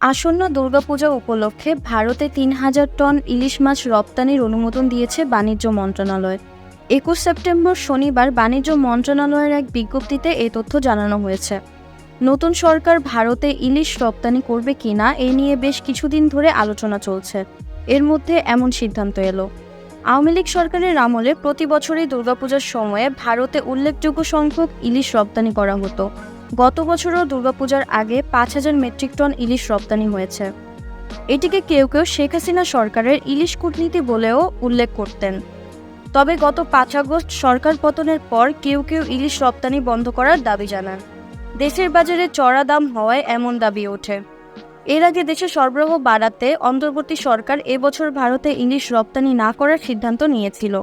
আসন্ন দুর্গাপূজা উপলক্ষে ভারতে তিন হাজার টন ইলিশ মাছ রপ্তানির অনুমোদন দিয়েছে বাণিজ্য মন্ত্রণালয়। একুশ সেপ্টেম্বর শনিবার বাণিজ্য মন্ত্রণালয়ের এক বিজ্ঞপ্তিতে এই তথ্য জানানো হয়েছে। নতুন সরকার ভারতে ইলিশ রপ্তানি করবে কিনা এ নিয়ে বেশ কিছুদিন ধরে আলোচনা চলছে। এর মধ্যে এমন সিদ্ধান্ত এলো। আওয়ামী লীগ সরকারের আমলে প্রতি বছরই দুর্গাপূজার সময়ে ভারতে উল্লেখযোগ্য সংখ্যক ইলিশ রপ্তানি করা হতো। গত বছরও দুর্গাপূজার আগে পাঁচ হাজার মেট্রিক টন ইলিশ রপ্তানি হয়েছে। এটিকে কেউ কেউ শেখ হাসিনা সরকারের ইলিশ কূটনীতি বলেও উল্লেখ করতেন। তবে গত পাঁচ আগস্ট সরকার পতনের পর কেউ কেউ ইলিশ রপ্তানি বন্ধ করার দাবি জানান। দেশের বাজারে চড়া দাম হওয়ায় এমন দাবি ওঠে। এর আগে দেশে সরবরাহ বাড়াতে অন্তর্বর্তী সরকার এবছর ভারতে ইলিশ রপ্তানি না করার সিদ্ধান্ত নিয়েছিল।